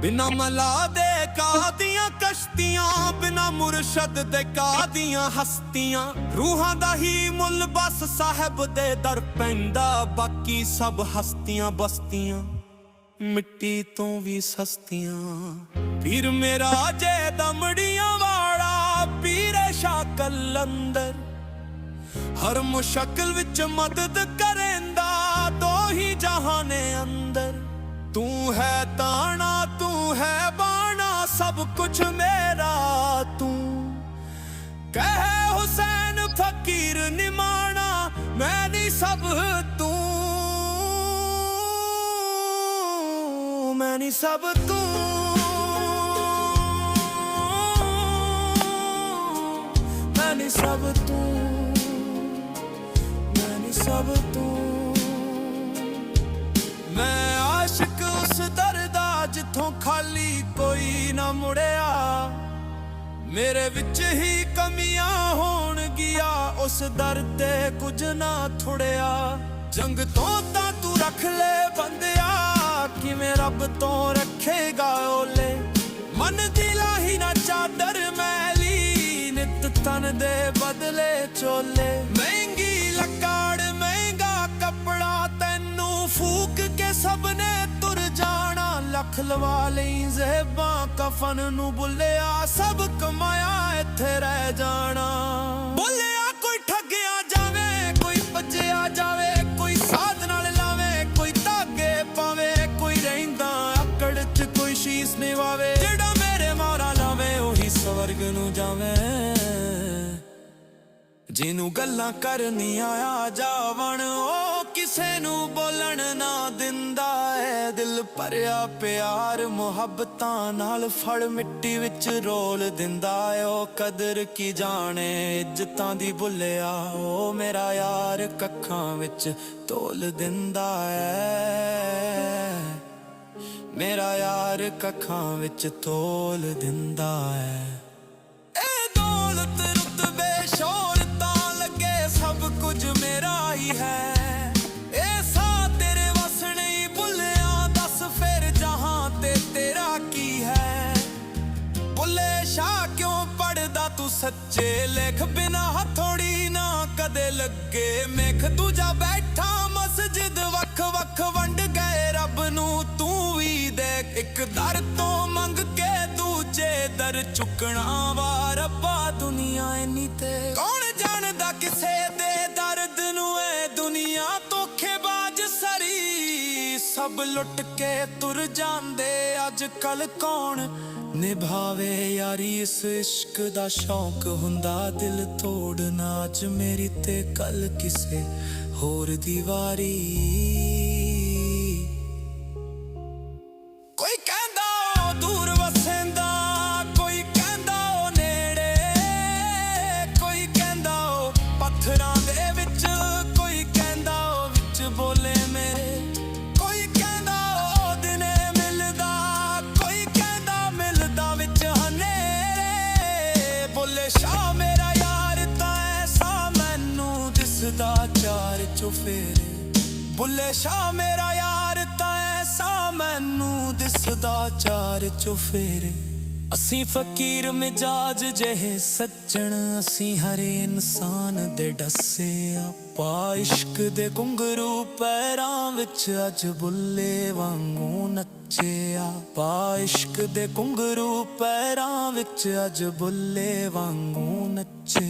ਬਿਨਾ ਮਲਾ ਦੇ ਕਾਦੀਆਂ ਕਸ਼ਤੀਆਂ, ਬਿਨਾ ਮੁਰਸ਼ਦ ਦੇ ਕਾਦੀਆਂ ਹਸਤੀਆਂ। ਰੂਹਾਂ ਦਾ ਹੀ ਮੁੱਲ ਬਸ ਸਾਹਿਬ ਦੇ ਦਰ ਪੈਂਦਾ, ਬਾਕੀ ਸਭ ਹਸਤੀਆਂ ਬਸਤੀਆਂ। ਮਿੱਟੀ ਤੋਂ ਵੀ ਸਸਤੀਆਂ। ਪੀਰ ਮੇਰਾ ਜੇ ਦਮੜੀਆਂ ਵਾਲਾ, ਪੀਰੇ ਸ਼ਾ ਕਲੰਦਰ। ਹਰ ਮੁਸ਼ਕਲ ਵਿੱਚ ਮਦਦ ਕਰੇਂਦਾ, ਦੋ ਹੀ ਜਹਾਨੇ ਅੰਦਰ। ਤੂੰ ਹੈ ਤਾਂ ਸਭ ਕੁਝ ਮੇਰਾ ਤੂੰ ਕਹੇ ਹੁਸੈਨ ਫਕੀਰ ਨਿਮਾਣਾ ਮੈਂ ਨਹੀਂ ਸਭ ਤੂੰ ਮੈਂ ਨਹੀਂ ਸਭ ਤੂੰ ਮੈਂ ਨਹੀਂ ਸਭ ਤੂੰ ਮੈਂ ਨਹੀਂ ਸਭ ਤੂੰ ਕੋਈ ਨਾ ਮੁੜਿਆ। ਮੇਰੇ ਵਿੱਚ ਹੀ ਕਮੀਆਂ ਹੋਣਗੀਆਂ ਉਸ ਦਰ ਤੇ ਕੁਝ ਨਾ ਥੁੜਿਆ। ਜੰਗ ਤੋਂ ਤਾਂ ਤੂੰ ਰੱਖ ਲੈ ਬੰਦਿਆ। ਕਿਵੇਂ ਰੱਬ ਤੋਂ ਰੱਖੇਗਾ ਓਲੇ। ਮਨ ਦੀ ਲਾਹੀ ਨਾ ਚਾਦਰ ਮੈਲੀ। ਨਿਤ ਤਨ ਦੇ ਬਦਲੇ ਚੋਲੇ। ਮਹਿੰਗੀ ਲੱਕੜ, ਮਹਿੰਗਾ ਕੱਪੜਾ ਤੈਨੂੰ ਫੂਕ ਕੇ ਸਭ ਨੇ ਲੱਖ ਲਵਾ ਲਈ ਜ਼ੇਬਾਂ ਕਫਨ ਨੂੰ ਬੁੱਲਿਆ, ਸਭ ਕਮਾਇਆ, ਇੱਥੇ ਰਹਿ ਜਾਣਾ। ਬੁੱਲਿਆ, ਕੋਈ ਠੱਗਿਆ ਜਾਵੇ, ਕੋਈ ਭੱਜਿਆ ਜਾਵੇ, ਕੋਈ ਸਾਧ ਨਾਲ ਲਾਵੇ, ਕੋਈ ਧਾਗੇ ਪਾਵੇ, ਕੋਈ ਰਹਿੰਦਾ ਆਕੜ ਚ, ਕੋਈ ਸ਼ੀਸ ਨਿਵਾਵੇ। ਜਿਹੜਾ ਮੇਰੇ ਮਾਰਾ ਲਾਵੇ, ਉਹੀ ਸਵਰਗ ਨੂੰ ਜਾਵੇ। ਜਿਹਨੂੰ ਗੱਲਾਂ ਕਰਨੀ ਆਇਆ ਜਾਵਣ, ਉਹ ਕਿਸੇ ਨੂੰ ਬੋਲਣ ਨਾ ਦਿੰਦਾ। ਏ ਦਿਲ ਭਰਿਆ ਪਿਆਰ ਮੁਹੱਬਤਾਂ ਨਾਲ ਫੜ ਮਿੱਟੀ ਵਿੱਚ ਰੋਲ ਦਿੰਦਾ ਏ। ਕਦਰ ਕੀ ਜਾਣੇ, ਇੱਜ਼ਤਾਂ ਦੀ ਭੁੱਲਿਆ। ਓ ਮੇਰਾ ਯਾਰ ਕੱਖਾਂ ਵਿੱਚ ਤੋਲ ਦਿੰਦਾ ਏ। ਮੇਰਾ ਯਾਰ ਕੱਖਾਂ ਵਿੱਚ ਤੋਲ ਦਿੰਦਾ ਏ। ਸੱਚੇ ਲਿਖ ਬਿਨਾ ਹਥੋੜੀ ਨਾ ਕਦੇ ਲੱਗੇ। ਮੇਖ ਦੂਜਾ ਬੈਠਾ ਮਸਜਿਦ, ਵੱਖ ਵੱਖ ਵੰਡ ਗਏ। ਰੱਬ ਨੂੰ ਤੂੰ ਵੀ ਦੇਖ, ਇੱਕ ਦਰ ਤੋਂ ਮੰਗ ਕੇ ਦੂਜੇ ਦਰ ਚੁੱਕਣਾ ਵਾ। ਰੱਬਾ, ਦੁਨੀਆ ਇੰਨੀ ਤੇ ਕੌਣ ਜਾਣਦਾ ਕਿਸੇ ਦੇ ਦਰਦ ਨੂੰ? ਏ ਦੁਨੀਆ ਧੋਖੇਬਾਜ਼ ਸਰੀ। ਸਭ ਲੁੱਟ ਕੇ ਤੁਰ ਜਾਂਦੇ। ਅੱਜ ਕੱਲ ਕੌਣ ਨਿਭਾਵੇ ਯਾਰੀ ਇਸ ਇਸ਼ਕ ਦਾ ਸ਼ੌਂਕ ਹੁੰਦਾ ਦਿਲ ਤੋੜਨਾ ਅੱਜ ਮੇਰੀ ਤੇ ਕੱਲ ਕਿਸੇ ਹੋਰ ਦੀ ਵਾਰੀ ਬੋਲੇ ਸ਼ਾਹ ਮੇਰਾ ਯਾਰ ਤਾਂ ਐਸਾ ਮੈਨੂੰ ਦਿਸਦਾ ਚਾਰ ਚੁਫੇਰੇ ਬੁੱਲੇ ਸ਼ਾਹ, ਮੇਰਾ ਯਾਰ ਤਾਂ ਐਸਾ ਮੈਨੂੰ ਦਿਸਦਾ ਚਾਰ ਚੁਫੇਰੇ ਅਸੀਂ ਫਕੀਰ ਮਿਜਾਜ ਜਿਹੇ ਸੱਜਣ, ਅਸੀਂ ਹਰੇ ਇਨਸਾਨ ਦੇ ਡੱਸੇ ਆ। ਪਾ ਇਸ਼ਕ ਦੇ ਗੁੰਗਰੂ ਪੈਰਾਂ ਵਿੱਚ ਅੱਜ ਬੁੱਲੇ ਵਾਂਗੂ ਨੱਚੇ ਪਾ ਇਸ਼ਕ ਦੇ ਗੁੰਗਰੂ ਪੈਰਾਂ ਵਿੱਚ ਅੱਜ ਬੁੱਲੇ ਵਾਂਗੂ ਨੱਚਿਆ